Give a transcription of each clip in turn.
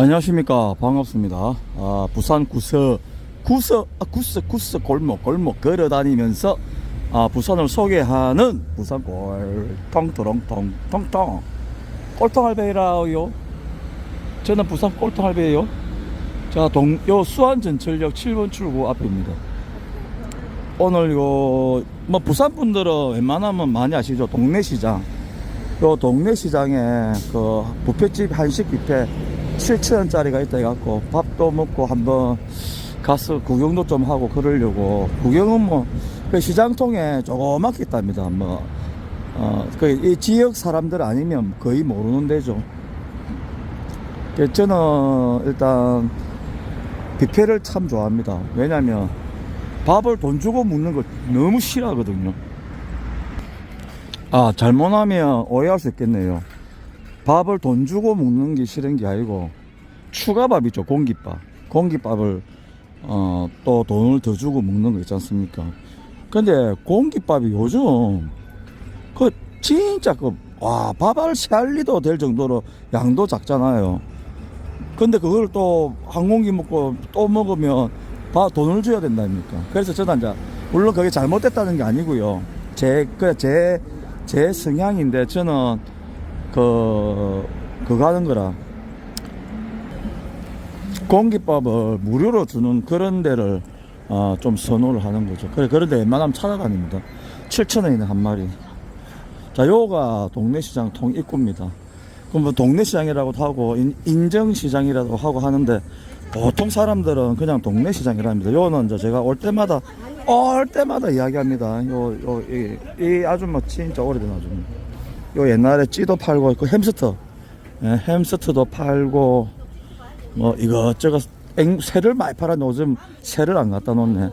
안녕하십니까. 반갑습니다. 아, 부산 구서 구서 아, 구서 구서 골목 골목 걸어다니면서 아, 부산을 소개하는 부산 꼴통토롱통 통통. 꼴통할배라요? 저는 부산 꼴통할배예요. 자, 동, 요 수안전철역 7번 출구 앞입니다. 오늘 요, 뭐, 부산 분들은 웬만하면 많이 아시죠? 동네 시장. 요 동네 시장에 그 부페집 한식 뷔페 7천원짜리가 있다 해갖고 밥도 먹고 한번 가서 구경도 좀 하고 그러려고. 구경은 뭐 그 시장통에 조그맣게 있답니다. 뭐 어, 그이 지역 사람들 아니면 거의 모르는 데죠. 그 저는 일단 뷔페를 참 좋아합니다. 왜냐면 밥을 돈 주고 먹는 걸 너무 싫어하거든요. 아, 잘못하면 오해할 수 있겠네요. 밥을 돈 주고 먹는 게 싫은 게 아니고, 추가밥 있죠, 공깃밥. 공깃밥을, 어, 또 돈을 더 주고 먹는 거 있지 않습니까? 근데 공깃밥이 요즘, 그, 진짜 그, 와, 밥알 시알리도 될 정도로 양도 작잖아요. 근데 그걸 또 한 공기 먹고 또 먹으면 밥 돈을 줘야 된다니까. 그래서 저는 이제, 물론 그게 잘못됐다는 게 아니고요. 제, 그, 제, 제 성향인데 저는 그 그거 하는 거라 공깃밥을 무료로 주는 그런 데를 어, 좀 선호를 하는 거죠. 그래 그런데 웬만하면 찾아다닙니다. 7천 원이네 한 마리. 자, 요가 동네 시장 통 입구입니다. 그럼 뭐 동네 시장이라고도 하고 인, 인정 시장이라고 하고 하는데 보통 사람들은 그냥 동네 시장이랍니다. 요는 이제 제가 올 때마다 올 때마다 이야기합니다. 요, 요, 이, 이 아줌마 진짜 오래된 아줌마. 요 옛날에 찌도 팔고, 그 햄스터. 예, 햄스터도 팔고, 뭐 이것저것 앵, 새를 많이 팔았는데 요즘 새를 안 갖다 놓네.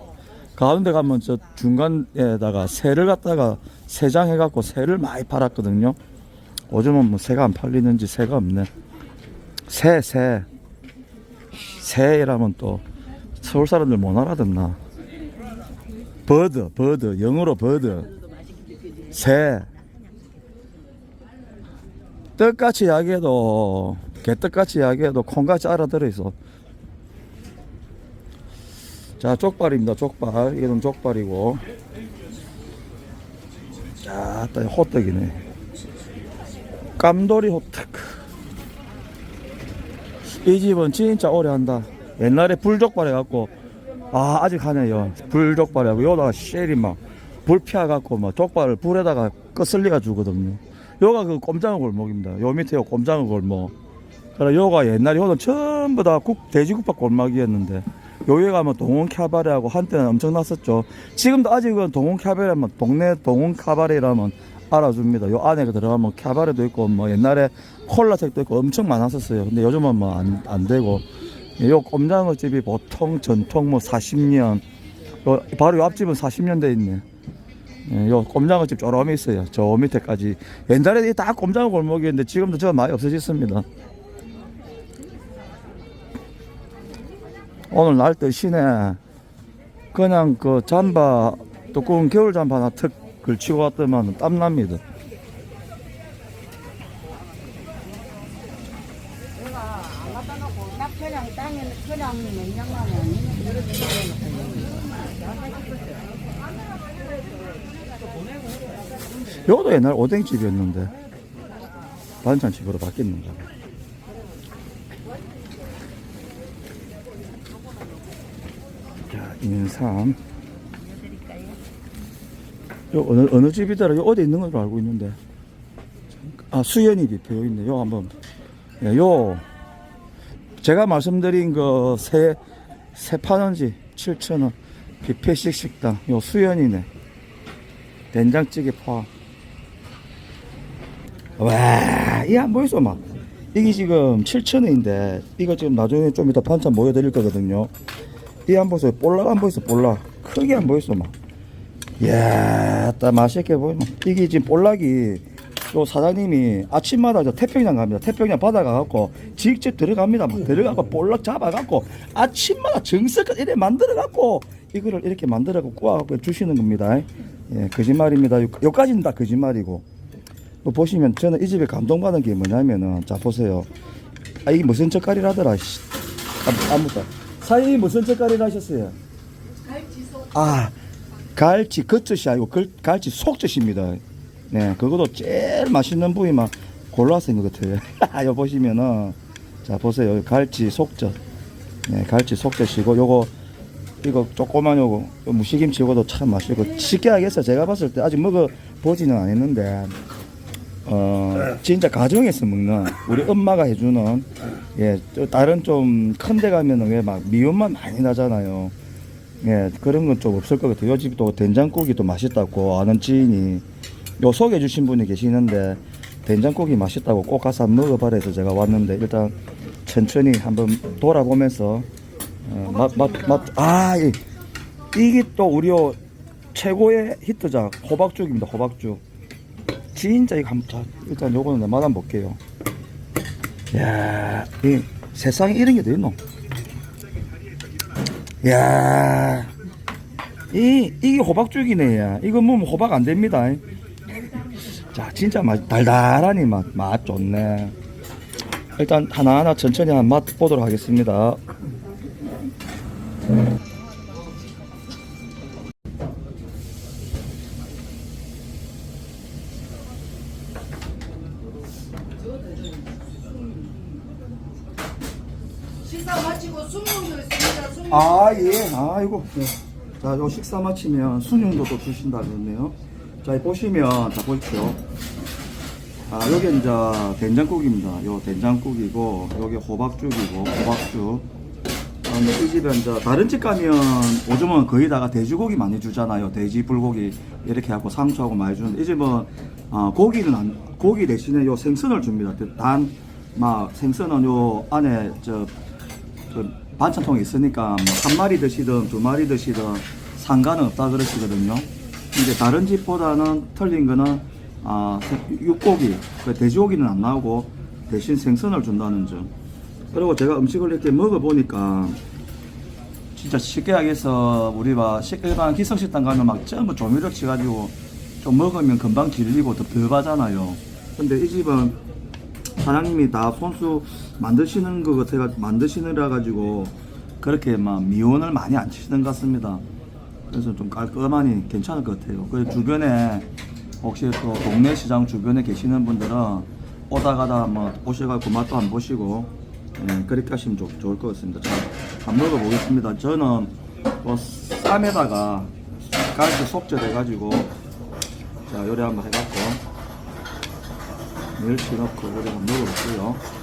가운데 가면 저 중간에다가 새를 갖다가 새장 해갖고 새를 많이 팔았거든요. 요즘은 뭐 새가 안 팔리는지 새가 없네. 새, 새. 새라면 또 서울 사람들 못 알아듣나. 버드, 버드, 영어로 버드. 새. 떡같이 이야기해도, 개떡같이 이야기해도 콩같이 알아들어 있어. 자, 족발입니다, 족발. 이건 족발이고. 자, 또 호떡이네. 깜돌이 호떡. 이 집은 진짜 오래 한다. 옛날에 불족발 해갖고, 아, 아직 하네요. 불족발 하고, 요다가 쉘이 막, 불 피워갖고, 막, 족발을 불에다가 거슬리가 주거든요. 요가 그 꼼장어 골목입니다. 요 밑에 요 꼼장어 골목. 그래, 요가 옛날에 요는 전부 다 국, 돼지국밥 골목이었는데, 요에 가면 동원 캐바레하고 한때는 엄청 났었죠. 지금도 아직은 동원 캐바레면, 동네 동원 캐바레라면 알아줍니다. 요 안에 들어가면 캐바레도 있고, 뭐 옛날에 콜라색도 있고 엄청 많았었어요. 근데 요즘은 뭐 안, 안 되고. 요 꼼장어 집이 보통 전통 뭐 40년, 요 바로 요 앞집은 40년 돼 있네. 예, 요 꼼장어 집 쪼름이 있어요. 저 밑에까지. 옛날에 다 꼼장어 골목이었는데 지금도 저 많이 없어졌습니다. 오늘 날 대신에 그냥 그 잠바 두꺼운 겨울 잠바 하나 턱 걸치고 왔더만 땀납니다. 내가 안 갖다 놓고 딱 그냥 땅에 그냥 냉장고에 아니면 이렇게 요도 옛날 오뎅집이었는데 반찬집으로 바뀌었는가 봐. 자, 인삼. 요 어느 어느 집이더라? 요 어디 있는 걸로 알고 있는데. 아, 수연이 요 있네. 요 한번. 예, 요 제가 말씀드린 그 새 새 파는 집 7,000원 뷔페식 식당 요 수연이네. 된장찌개 포함. 와, 이 안 보이소, 막. 이게 지금 7,000원인데, 이거 지금 나중에 좀 이따 반찬 보여드릴 거거든요. 이 안 보이소, 볼락 안 보이소, 볼락. 크게 안 보이소, 막. 이야, 딱 맛있게 보이노. 이게 지금 볼락이, 요 사장님이 아침마다 저 태평양 갑니다. 태평양 바다 가갖고 직접 들어갑니다. 막 들어가고 볼락 잡아갖고 아침마다 정석껏 이래 만들어갖고 이거를 이렇게 만들어갖고 구워갖고 주시는 겁니다. 예, 거짓말입니다. 요- 요까지는 다 거짓말이고. 또 보시면 저는 이 집에 감동받은 게 뭐냐면은 자 보세요. 아 이게 무슨 젓갈이라더라 씨. 아, 아무튼. 사장님 무슨 젓갈이라 하셨어요? 아 갈치 겉젓이 아니고 걸, 갈치 속젓입니다. 네 그것도 제일 맛있는 부위만 골라서 한것 같아요. 요 보시면은 자 보세요. 갈치 속젓. 네 갈치 속젓이고 요거 이거 조그만 요거 요 무시김치 요거도 참 맛있고 쉽게 하겠어 제가 봤을 때 아직 먹어 보지는 않았는데 어 진짜 가정에서 먹는 우리 엄마가 해주는 예저 다른 좀 큰 데 가면은 왜막 미원만 많이 나잖아요. 예 그런 건 좀 없을 것 같아요. 요 집도 된장국이 또 맛있다고 아는 지인이 요 소개해 주신 분이 계시는데 된장국이 맛있다고 꼭 가서 한번 먹어봐라 해서 제가 왔는데 일단 천천히 한번 돌아보면서 어, 맛맛맛아 이게 또 우리 요 최고의 히트작 호박죽입니다 호박죽 진짜 이거 한번 자, 일단 요거는 내 맛 한번 볼게요 야, 이 세상에 이런 게더 있노? 야, 이 이게 호박죽이네. 야. 이거 뭐 호박 안 됩니다. 자, 진짜 맛 달달하니 맛, 맛 좋네. 일단 하나하나 천천히 한 맛 보도록 하겠습니다. 아, 예. 아이고. 네. 자, 요 식사 마치면 순윤도 또 주신다 그랬네요. 자, 이 보시면, 자, 보십시오. 아, 여기 이제 된장국입니다. 요 된장국이고, 여기 호박죽이고, 호박죽. 아, 이 집에 이제 다른 집 가면 요즘은 거의 다가 돼지고기 많이 주잖아요. 돼지, 불고기 이렇게 하고 상추하고 많이 주는데 이 집은 어, 고기는 안, 고기 대신에 요 생선을 줍니다. 단, 막 생선은 요 안에 저그 반찬통이 있으니까 뭐한 마리 드시든 두 마리 드시든 상관은 없다 그러시거든요. 근데 다른 집보다는 틀린 거는 아 생- 육고기, 그 돼지고기는 안 나오고 대신 생선을 준다는 점. 그리고 제가 음식을 이렇게 먹어 보니까 진짜 쉽게 하겠어 우리 봐 식- 일반 기성식당 가면 막 전부 조미료 치가지고 좀 먹으면 금방 질리고 더 덜하잖아요. 근데 이 집은 사장님이 다 손수 만드시는 것 같아가 만드시느라 가지고 그렇게 막 미원을 많이 안 치시는 것 같습니다. 그래서 좀 깔끔하니 괜찮을 것 같아요. 그 주변에 혹시 또 동네 시장 주변에 계시는 분들은 오다 가다 뭐 오셔가지고 맛도 안 보시고 예, 그렇게 하시면 좋, 좋을 것 같습니다. 자, 한번 먹어보겠습니다. 저는 뭐 쌈에다가 갈치 속젓 해가지고 자 요리 한번 해갖고 멸치 넣고 한번 먹어볼게요.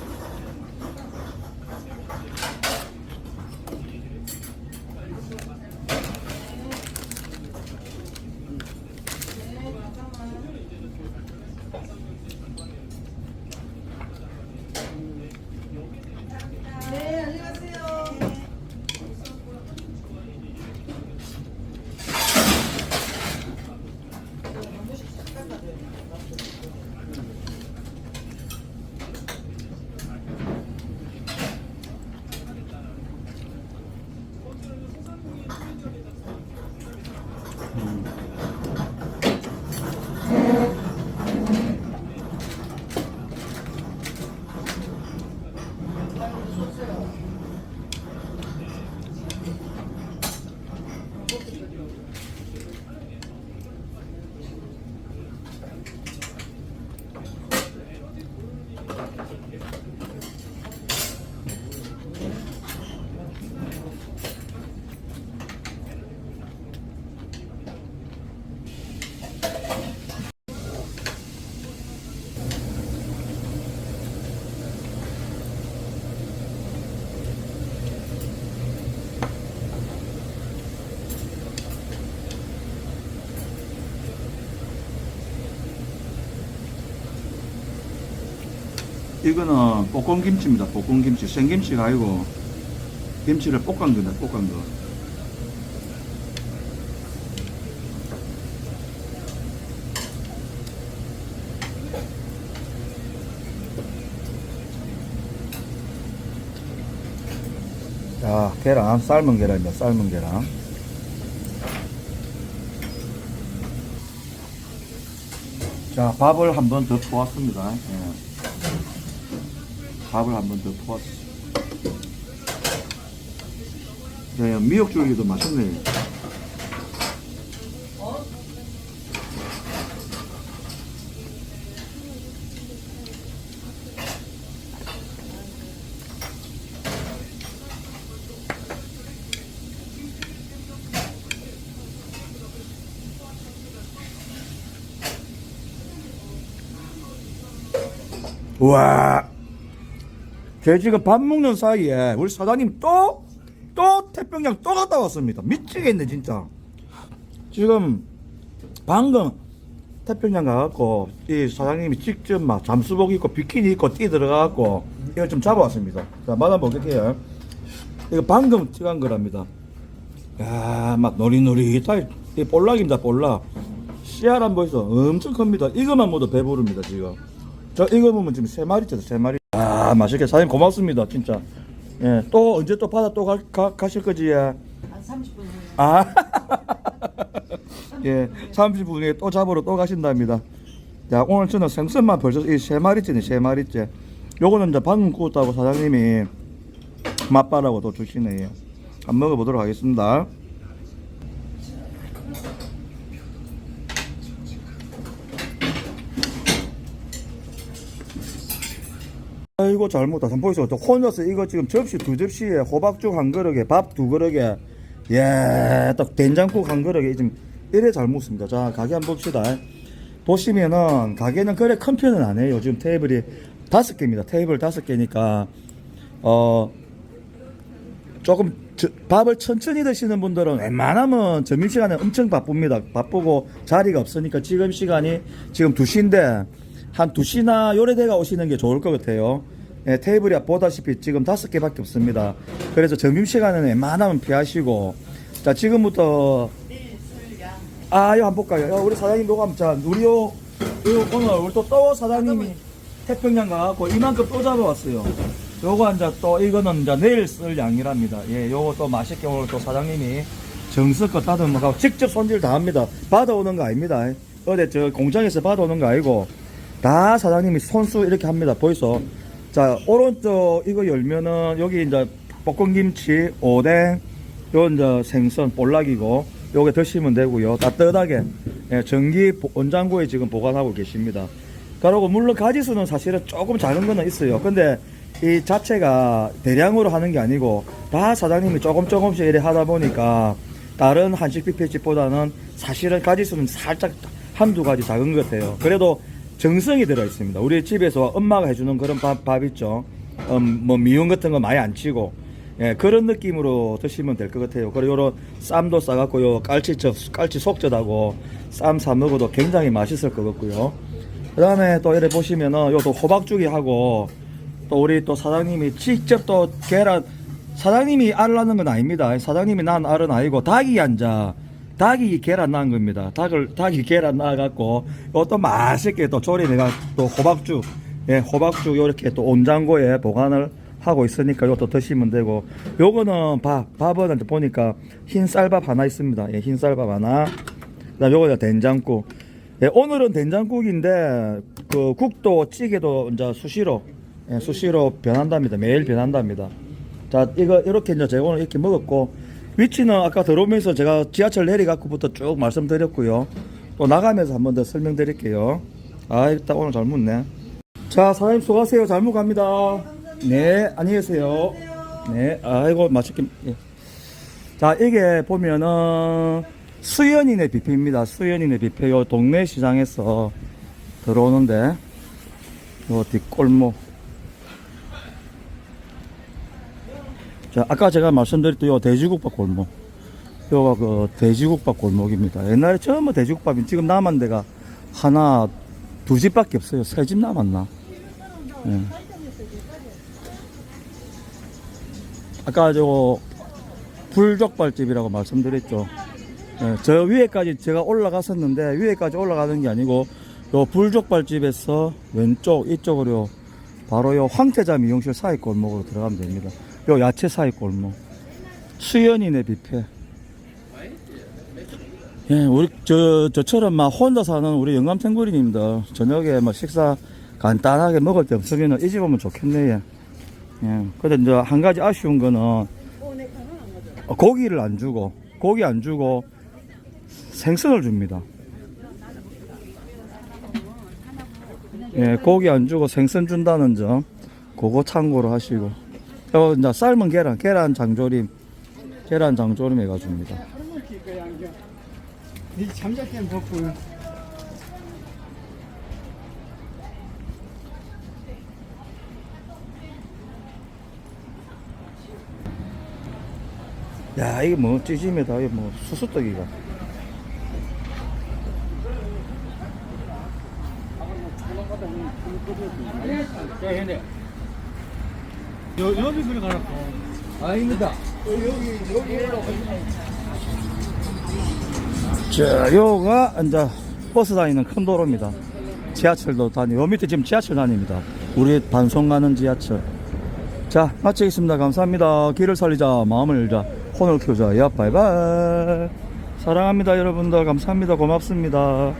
이거는 볶음김치입니다. 볶음김치. 생김치가 아니고 김치를 볶은 겁니다. 볶은 거. 자, 계란, 삶은 계란입니다. 삶은 계란. 자, 밥을 한 번 더 부었습니다. 예. 밥을 한 번 더 퍼왔어. 네, 미역줄기도 맛있네. 우와. 제 지금 밥 먹는 사이에 우리 사장님 또, 또 태평양 또 갔다 왔습니다. 미치겠네, 진짜. 지금 방금 태평양 가갖고 이 사장님이 직접 막 잠수복 입고 비키니 입고 뛰 들어가갖고 이거 좀 잡아왔습니다. 자, 받아보게요. 이거 방금 찍은 거랍니다. 야, 막 노리노리다. 이 볼락입니다, 볼락. 씨알 한 보이소. 엄청 큽니다. 이거만 먹어도 배부릅니다, 지금. 저 이거 보면 지금 세 마리째, 세 마리. 아, 맛있게. 사장님 고맙습니다, 진짜. 예, 또 언제 또 바다 또 가, 가, 가실 거지, 예. 한 30분 후에 아, 예, 30분 후에 또 잡으러 또 가신답니다. 자, 오늘 저는 생선만 벌써 이 세 마리째네, 세 마리째. 요거는 이제 방금 구웠다고 사장님이 맛바라고 또 주시네요. 한번 먹어보도록 하겠습니다. 아이고 잘 먹다. 삼포에서 또 혼자서 이거 지금 접시 두 접시에 호박죽 한 그릇에 밥 두 그릇에 예, 딱 된장국 한 그릇에 지금 이래 잘 먹습니다. 자, 가게 한번 봅시다. 보시면은 가게는 그래 큰 편은 아니에요. 지금 테이블이 다섯 개입니다. 테이블 다섯 개니까 어 조금 저- 밥을 천천히 드시는 분들은 웬만하면 점심시간에 엄청 바쁩니다. 바쁘고 자리가 없으니까 지금 시간이 지금 2시인데 한 2시나 요래대가 오시는 게 좋을 것 같아요. 예, 테이블이 보다시피 지금 다섯 개밖에 없습니다. 그래서 점심시간에는 웬만하면 피하시고 자 지금부터 아 이거 한번 볼까요? 야, 우리 사장님 노감 자 우리 요, 요 오늘 우리 또떠 사장님이 태평양 가갖고 이만큼 또 잡아왔어요. 요거 이제 또 이거는 이제 내일 쓸 양이랍니다. 예, 요거 또 맛있게 오늘 또 사장님이 정성껏 다듬어가고 직접 손질 다 합니다. 받아오는 거 아닙니다. 어디 저 공장에서 받아오는 거 아니고 다 사장님이 손수 이렇게 합니다. 보이소? 자 오른쪽 이거 열면은 여기 이제 볶음김치, 오뎅, 요 이제 생선 볼락이고 요게 드시면 되고요. 따뜻하게 예, 전기 보- 원장고에 지금 보관하고 계십니다. 그리고 물론 가지수는 사실은 조금 작은 거는 있어요. 근데 이 자체가 대량으로 하는 게 아니고 다 사장님이 조금 조금씩 이래 하다 보니까 다른 한식 뷔페집보다는 사실은 가지수는 살짝 한두 가지 작은 것 같아요. 그래도 정성이 들어 있습니다. 우리 집에서 엄마가 해주는 그런 밥, 밥 있죠. 음, 뭐 미원 같은 거 많이 안 치고 예, 그런 느낌으로 드시면 될 것 같아요. 그리고 요런 쌈도 싸갖고 요 깔치젓, 깔치 속젓하고 쌈사 먹어도 굉장히 맛있을 것 같고요. 그 다음에 또 이래 보시면은 요 또 호박죽이 하고 또 우리 또 사장님이 직접 또 계란 사장님이 알을 낳는 건 아닙니다. 사장님이 낳은 알은 아니고 닭이 앉아 닭이 계란 낳은 겁니다. 닭을 닭이 계란 낳아갖고 요또 맛있게 또 조리내가 또 호박죽 예 호박죽 요렇게 또 온장고에 보관을 하고 있으니까 요것도 드시면 되고 요거는 밥 밥은 이제 보니까 흰 쌀밥 하나 있습니다. 예, 흰 쌀밥 하나 그다음 요거는 된장국 예, 오늘은 된장국인데 그 국도 찌개도 이제 수시로 예, 수시로 변한답니다. 매일 변한답니다. 자 이거 이렇게 이제 제가 오늘 이렇게 먹었고 위치는 아까 들어오면서 제가 지하철 내리갖고부터 쭉 말씀드렸고요. 또 나가면서 한 번 더 설명드릴게요. 아 일단 오늘 잘 묻네. 자 사장님 수고하세요. 잘 먹갑니다. 네 안녕히 계세요. 네 아이고 맛있게. 예. 자 이게 보면은 수연인의 뷔페입니다. 수연인의 뷔페 요 동네 시장에서 들어오는데 요 뒷골목 자 아까 제가 말씀드렸던 요 돼지국밥 골목 요가 그 돼지국밥 골목입니다. 옛날에 처음 돼지국밥이 지금 남은 데가 하나 두 집밖에 없어요. 세 집 남았나? 예. 아까 저 불족발집이라고 말씀드렸죠. 예, 저 위에까지 제가 올라갔었는데 위에까지 올라가는 게 아니고 요 불족발집에서 왼쪽 이쪽으로 바로 요 황태자 미용실 사이 골목으로 들어가면 됩니다. 요 야채 사이 골목. 수연이네 뷔페. 예, 우리 저 저처럼 막 혼자 사는 우리 영감 탱구리님들 저녁에 막 식사 간단하게 먹을 때 없으면 이 집 오면 좋겠네. 예. 예. 근데 이제 한 가지 아쉬운 거는 어, 고기를 안 주고 고기 안 주고 생선을 줍니다. 예, 고기 안 주고 생선 준다는 점 그거 참고로 하시고 어, 이제 삶은 계란 계란 장조림 계란 장조림 벗고. 야 이게 뭐 찌짐에다. 이게 뭐 수수떡이가 여, 여기 그래 가라고. 아닙니다. 자 요가 이제 버스 다니는 큰 도로입니다. 지하철도 다니 요 밑에 지금 지하철 다닙니다. 우리 반송 가는 지하철. 자 마치겠습니다. 감사합니다. 길을 살리자. 마음을 열자. 혼을 키우자. 야 바이바이. 사랑합니다 여러분들. 감사합니다. 고맙습니다